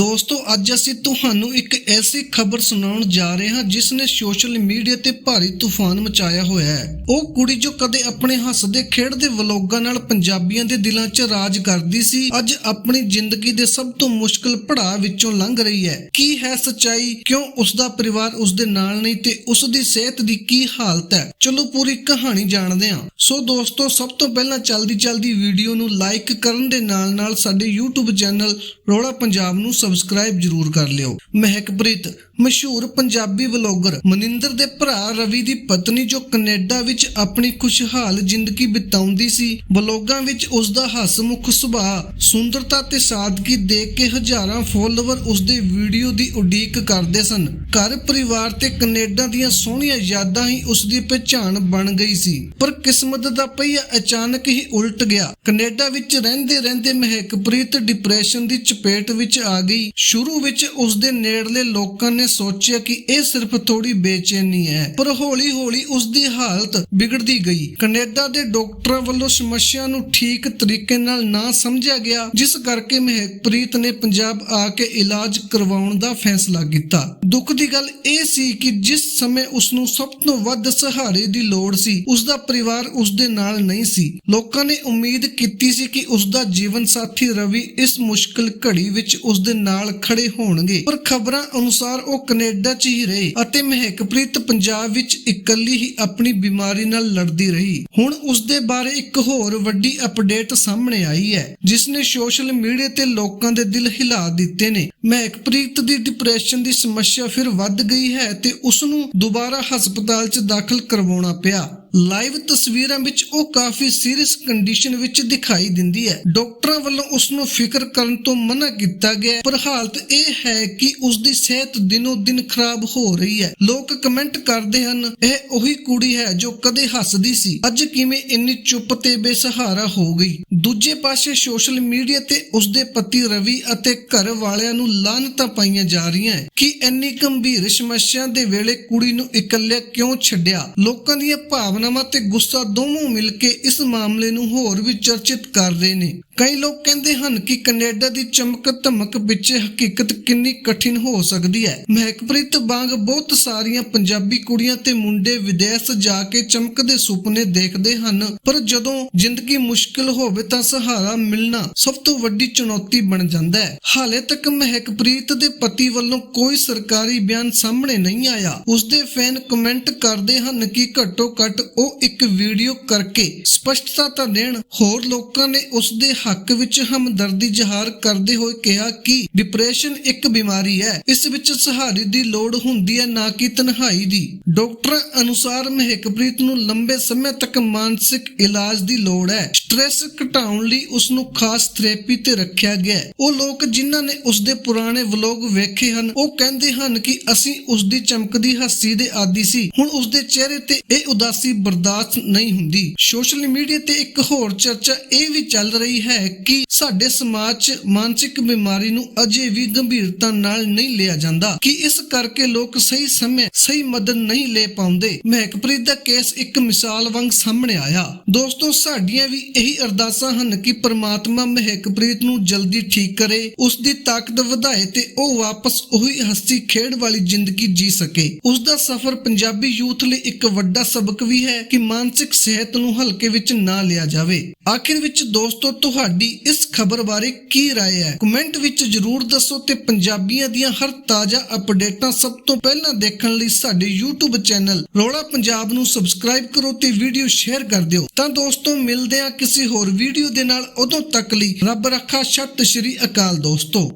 ਦੋਸਤੋ, ਅੱਜ ਅਸੀਂ ਤੁਹਾਨੂੰ ਇੱਕ ਐਸੀ ਖਬਰ ਸੁਣਾਉਣ ਜਾ ਰਹੇ ਹਾਂ ਜਿਸ ਨੇ ਸੋਸ਼ਲ ਮੀਡੀਆ ਤੇ ਭਾਰੀ ਤੂਫਾਨ ਮਚਾਇਆ ਹੋਇਆ ਹੈ। ਉਹ ਕੁੜੀ ਜੋ ਕਦੇ ਆਪਣੇ ਹੱਸਦੇ, ਖੇਡਦੇ ਵਲੋਗਾਂ ਨਾਲ ਪੰਜਾਬੀਆਂ ਦੇ ਦਿਲਾਂ 'ਚ ਰਾਜ ਕਰਦੀ ਸੀ, ਅੱਜ ਆਪਣੀ ਜ਼ਿੰਦਗੀ ਦੇ ਸਭ ਤੋਂ ਮੁਸ਼ਕਲ ਪੜਾਅ ਵਿੱਚੋਂ ਲੰਘ ਰਹੀ ਹੈ। ਕੀ ਹੈ ਸੱਚਾਈ? ਕਿਉਂ ਉਸ ਦਾ ਪਰਿਵਾਰ ਉਸ ਦੇ ਨਾਲ ਨਹੀਂ ਤੇ ਉਸ ਦੀ ਸਿਹਤ ਦੀ ਕੀ ਹਾਲਤ ਹੈ? ਚਲੋ, ਪੂਰੀ ਕਹਾਣੀ ਜਾਣਦੇ ਹਾਂ। ਸੋ ਦੋਸਤੋ, ਸਭ ਤੋਂ ਪਹਿਲਾਂ ਚਲਦੀ ਚਲਦੀ ਵੀਡੀਓ ਨੂੰ ਲਾਈਕ ਕਰਨ ਦੇ ਨਾਲ ਨਾਲ ਸਾਡੇ YouTube ਚੈਨਲ ਰੋੜਾ ਪੰਜਾਬ ਨੂੰ ਸਬਸਕ੍ਰਾਈਬ ਜਰੂਰ ਕਰ ਲਿਓ। ਮਹਿਕਪ੍ਰੀਤ, ਮਸ਼ਹੂਰ ਪੰਜਾਬੀ ਵਲੌਗਰ ਮਨਿੰਦਰ ਦੇ ਭਰਾ ਰਵੀ ਦੀ ਪਤਨੀ ਜੋ ਕੈਨੇਡਾ ਵਿੱਚ ਆਪਣੀ ਖੁਸ਼ਹਾਲ ਜ਼ਿੰਦਗੀ ਬਿਤਾਉਂਦੀ ਸੀ, ਵਲੌਗਾਂ ਵਿੱਚ ਉਸ ਦਾ ਹਸਮੁਖ ਸੁਭਾਅ, ਸੁੰਦਰਤਾ ਤੇ ਸਾਦਗੀ ਦੇਖ ਕੇ ਹਜ਼ਾਰਾਂ ਫੋਲੋਵਰ ਉਸ ਦੇ ਵੀਡੀਓ ਦੀ ਉਡੀਕ ਕਰਦੇ ਸਨ। ਘਰ ਪਰਿਵਾਰ ਤੇ ਕੈਨੇਡਾ ਦੀਆਂ ਸੋਹਣੀਆਂ ਯਾਦਾਂ ਹੀ ਉਸ ਦੀ ਪਛਾਣ ਬਣ ਗਈ ਸੀ। ਪਰ ਕਿਸਮਤ ਦਾ ਪਹੀਆ ਅਚਾਨਕ ਹੀ ਉਲਟ ਗਿਆ। ਕੈਨੇਡਾ ਵਿੱਚ ਰਹਿੰਦੇ ਰਹਿੰਦੇ ਮਹਿਕਪ੍ਰੀਤ ਡਿਪਰੈਸ਼ਨ ਦੀ ਚਪੇਟ ਵਿੱਚ ਆ ਗਈ। ਸ਼ੁਰੂ ਵਿੱਚ ਉਸ ਦੇ ਨੇੜਲੇ ਲੋਕਾਂ ਨੇ ਸੋਚਿਆ ਕਿ ਇਹ ਸਿਰਫ ਥੋੜੀ ਬੇਚੈਨੀ ਹੈ, ਪਰ ਹੌਲੀ-ਹੌਲੀ ਉਸ ਦੀ ਹਾਲਤ ਵਿਗੜਦੀ ਗਈ। ਕੈਨੇਡਾ ਦੇ ਡਾਕਟਰਾਂ ਵੱਲੋਂ ਸਮੱਸਿਆ ਨੂੰ ਠੀਕ ਤਰੀਕੇ ਨਾਲ ਨਾ ਸਮਝਿਆ ਗਿਆ, ਜਿਸ ਕਰਕੇ ਮਹਿਕਪ੍ਰੀਤ ਨੇ ਪੰਜਾਬ ਆ ਕੇ ਇਲਾਜ ਕਰਵਾਉਣ ਦਾ ਫੈਸਲਾ ਕੀਤਾ। ਦੁੱਖ ਦੀ ਗੱਲ ਇਹ ਸੀ ਕਿ ਜਿਸ ਸਮੇਂ ਉਸ ਨੂੰ ਸਭ ਤੋਂ ਵੱਧ ਸਹਾਰੇ ਦੀ ਲੋੜ ਸੀ ਉਸ ਦਾ ਪਰਿਵਾਰ ਉਸ ਦੇ ਨਾਲ ਨਹੀਂ ਸੀ। ਲੋਕਾਂ ਨੇ ਉਮੀਦ ਕੀਤੀ ਸੀ ਕਿ ਉਸ ਦਾ ਜੀਵਨ ਸਾਥੀ ਰਵੀ ਇਸ ਮੁਸ਼ਕਲ ਘੜੀ ਵਿੱਚ ਉਸ ਦੇ ਨਾਲ ਖੜੇ ਹੋਣਗੇ। ਪਰ ਖਬਰਾਂ ਅਨੁਸਾਰ ਉਹ ਕੈਨੇਡਾ 'ਚ ਹੀ ਰਹੇ ਅਤੇ ਮਹਿਕਪ੍ਰੀਤ ਪੰਜਾਬ ਵਿੱਚ ਇਕੱਲੀ ਹੀ ਆਪਣੀ ਬਿਮਾਰੀ ਨਾਲ ਲੜਦੀ ਰਹੀ। ਹੁਣ ਉਸ ਦੇ ਬਾਰੇ ਇੱਕ ਹੋਰ ਵੱਡੀ ਅਪਡੇਟ ਸਾਹਮਣੇ ਆਈ ਹੈ ਜਿਸ ਨੇ ਸੋਸ਼ਲ ਮੀਡੀਆ ਤੇ ਲੋਕਾਂ ਦੇ ਦਿਲ ਹਿਲਾ ਦਿੱਤੇ ਨੇ। ਮਹਿਕਪ੍ਰੀਤ ਦੀ ਡਿਪਰੈਸ਼ਨ ਦੀ ਸਮੱਸਿਆ ਫਿਰ ਵੱਧ ਗਈ ਹੈ ਤੇ ਉਸ ਨੂੰ ਦੁਬਾਰਾ ਹਸਪਤਾਲ 'ਚ ਦਾਖਲ ਕਰਵਾਉਣਾ ਪਿਆ। ਲਾਈਵ ਤਸਵੀਰਾਂ ਵਿੱਚ ਉਹ ਕਾਫੀ ਸੀਰੀਅਸ ਕੰਡੀਸ਼ਨ ਵਿੱਚ ਦਿਖਾਈ ਦਿੰਦੀ ਹੈ। ਡਾਕਟਰਾਂ ਵੱਲੋਂ ਉਸ ਨੂੰ ਫਿਕਰ ਕਰਨ ਤੋਂ ਮਨਾ ਕੀਤਾ ਗਿਆ ਹੈ, ਪਰ ਹਾਲਤ ਇਹ ਹੈ ਕਿ ਉਸ ਦੀ ਸਿਹਤ ਦਿਨੋ ਦਿਨ ਖਰਾਬ ਹੋ ਰਹੀ ਹੈ। ਲੋਕ ਕਮੈਂਟ ਕਰਦੇ ਹਨ ਇਹ ਉਹੀ ਕੁੜੀ ਹੈ ਜੋ ਕਦੇ ਹੱਸਦੀ ਸੀ। ਅੱਜ ਕਿਵੇਂ ਇੰਨੀ ਚੁੱਪ ਤੇ ਬੇਸਹਾਰਾ ਹੋ ਗਈ। ਦੂਜੇ ਪਾਸੇ ਸੋਸ਼ਲ ਮੀਡੀਆ ਤੇ ਉਸ ਦੇ ਪਤੀ ਰਵੀ ਅਤੇ ਘਰ ਵਾਲਿਆਂ ਨੂੰ ਲਾਨਤਾਂ ਪਾਈਆਂ ਜਾ ਰਹੀਆਂ ਕਿ ਇੰਨੀ ਗੰਭੀਰ ਸਮੱਸਿਆ ਦੇ ਵੇਲੇ ਕੁੜੀ ਨੂੰ ਇਕੱਲੇ ਕਿਉਂ ਛੱਡਿਆ? ਲੋਕਾਂ ਦੀਆਂ ਭਾਵਨਾਵਾਂ ਤੇ ਗੁੱਸਾ ਦੋਨੋਂ ਮਿਲ ਕੇ ਇਸ ਮਾਮਲੇ ਨੂੰ ਹੋਰ ਵੀ ਚਰਚਿਤ ਕਰ ਰਹੇ ਨੇ। ਕਈ ਲੋਕ ਕਹਿੰਦੇ ਹਨ ਕਿ ਕੈਨੇਡਾ ਦੀ ਚਮਕ ਧਮਕ ਪਿੱਛੇ ਹਕੀਕਤ ਕਿੰਨੀ ਕਠਿਨ ਹੋ ਸਕਦੀ ਹੈ। ਮਹਿਕਪ੍ਰੀਤ ਵਾਂਗ ਬਹੁਤ ਸਾਰੀਆਂ ਪੰਜਾਬੀ ਕੁੜੀਆਂ ਤੇ ਮੁੰਡੇ ਵਿਦੇਸ਼ ਜਾ ਕੇ ਚਮਕਦੇ ਸੁਪਨੇ ਦੇਖਦੇ ਹਨ, ਪਰ ਜਦੋਂ ਜ਼ਿੰਦਗੀ ਮੁਸ਼ਕਿਲ ਹੋਵੇ ਤਾਂ ਸਹਾਰਾ ਮਿਲਣਾ ਸਭ ਤੋਂ ਵੱਡੀ ਚੁਣੌਤੀ ਬਣ ਜਾਂਦਾ ਹੈ। ਹਾਲੇ ਤੱਕ ਮਹਿਕਪ੍ਰੀਤ ਦੇ ਪਤੀ ਵੱਲੋਂ ਕੋਈ ਸਰਕਾਰੀ ਬਿਆਨ ਸਾਹਮਣੇ ਨਹੀਂ ਆਇਆ। ਉਸ ਦੇ ਫੈਨ ਕਮੈਂਟ ਕਰਦੇ ਹਨ ਕਿ ਘੱਟੋ ਘੱਟ ਉਹ ਇੱਕ ਵੀਡੀਓ ਕਰਕੇ ਸਪਸ਼ਟਤਾ ਤਾਂ ਦੇਣ। ਹੋਰ ਲੋਕਾਂ ਨੇ ਉਸ ਦੇ ਹੱਕ ਵਿੱਚ ਹਮਦਰਦੀ ਜ਼ਾਹਰ ਕਰਦੇ ਹੋਏ ਕਿਹਾ ਕਿ ਡਿਪਰੈਸ਼ਨ ਇੱਕ ਬਿਮਾਰੀ ਹੈ। ਇਸ ਵਿੱਚ ਸਹਾਰੇ ਦੀ ਲੋੜ ਹੁੰਦੀ ਹੈ ਨਾ ਕਿ ਤਨਹਾਈ ਦੀ। ਡਾਕਟਰਾਂ ਅਨੁਸਾਰ ਮਹਿਕਪ੍ਰੀਤ ਨੂੰ ਲੰਬੇ ਸਮੇਂ ਤੱਕ ਮਾਨਸਿਕ ਇਲਾਜ ਦੀ ਲੋੜ ਹੈ। ਸਟ੍ਰੈਸ ਘਟਾਉਣ ਲਈ ਉਸ ਨੂੰ ਖਾਸ ਥੈਰੇਪੀ ਤੇ ਰੱਖਿਆ ਗਿਆ ਉਹ ਲੋਕ ਜਿਨ੍ਹਾਂ ਨੇ ਉਸ ਦੇ ਪੁਰਾਣੇ ਵਲੌਗ ਵੇਖੇ ਹਨ, ਉਹ ਕਹਿੰਦੇ ਹਨ ਕਿ ਅਸੀਂ ਉਸ ਦੀ ਚਮਕਦੀ ਹਾਸੀ ਦੇ ਆਦੀ ਸੀ। ਹੁਣ ਉਸ ਦੇ ਚਿਹਰੇ ਤੇ ਇਹ ਉਦਾਸੀ ਬਰਦਾਸ਼ਤ ਨਹੀਂ ਹੁੰਦੀ। ਸੋਸ਼ਲ ਮੀਡੀਆ ਤੇ ਇੱਕ ਹੋਰ ਚਰਚਾ ਇਹ ਵੀ ਚੱਲ ਰਹੀ ਹੈ ਕਿ ਸਾਡੇ ਸਮਾਜ 'ਚ ਮਾਨਸਿਕ ਬਿਮਾਰੀ ਨੂੰ ਅਜੇ ਵੀ ਗੰਭੀਰਤਾ ਨਾਲ ਨਹੀਂ ਲਿਆ ਜਾਂਦਾ ਕਿ ਇਸ ਕਰਕੇ ਲੋਕ ਸਹੀ ਸਮੇਂ ਸਹੀ ਮਦਦ ਨਹੀਂ ਲੈ ਪਾਉਂਦੇ। ਮਹਿਕਪ੍ਰੀਤ ਦਾ ਕੇਸ ਇੱਕ ਮਿਸਾਲ ਵਾਂਗ ਸਾਹਮਣੇ ਆਇਆ। ਦੋਸਤੋ, ਸਾਡੀਆਂ ਵੀ ਇਹੀ ਅਰਦਾਸਾਂ ਹਨ ਕਿ ਪ੍ਰਮਾਤਮਾ ਮਹਿਕਪ੍ਰੀਤ ਨੂੰ ਜਲਦੀ ਠੀਕ ਕਰੇ, ਉਸ ਦੀ ਤਾਕਤ ਵਧਾਏ ਤੇ ਉਹ ਵਾਪਸ ਉਹੀ ਹੱਸੀ ਖੇਡ ਵਾਲੀ ਜ਼ਿੰਦਗੀ ਜੀ ਸਕੇ। ਉਸ ਦਾ ਸਫ਼ਰ ਪੰਜਾਬੀ ਯੂਥ ਲਈ ਇੱਕ ਵੱਡਾ ਸਬਕ ਵੀ ਹੈ ਕਿ ਮਾਨਸਿਕ ਸਿਹਤ ਨੂੰ ਹਲਕੇ ਵਿੱਚ ਨਾ ਲਿਆ ਜਾਵੇ। ਆਖਿਰ ਵਿੱਚ ਦੋਸਤੋ, ਤੁਹਾਡੀ ਇਸ ਖਬਰ ਬਾਰੇ ਕੀ رائے ਹੈ ਕਮੈਂਟ ਵਿੱਚ ਜਰੂਰ ਦੱਸੋ ਤੇ ਪੰਜਾਬੀਆਂ ਦੀਆਂ ਹਰ ਤਾਜ਼ਾ ਅਪਡੇਟਾਂ ਸਭ ਤੋਂ ਪਹਿਲਾਂ ਦੇਖਣ ਲਈ ਸਾਡੇ YouTube ਚੈਨਲ ਰੋਲਾ ਪੰਜਾਬ ਨੂੰ ਸਬਸਕ੍ਰਾਈਬ ਕਰੋ ਤੇ ਵੀਡੀਓ ਸ਼ੇਅਰ ਕਰ ਦਿਓ ਤਾਂ ਦੋਸਤੋ ਮਿਲਦੇ ਹਾਂ ਕਿਸੇ ਹੋਰ ਵੀਡੀਓ ਦੇ ਨਾਲ ਉਦੋਂ ਤੱਕ ਲਈ ਰੱਬ ਰੱਖਾ ਸਤਿ ਸ਼੍ਰੀ ਅਕਾਲ ਦੋਸਤੋ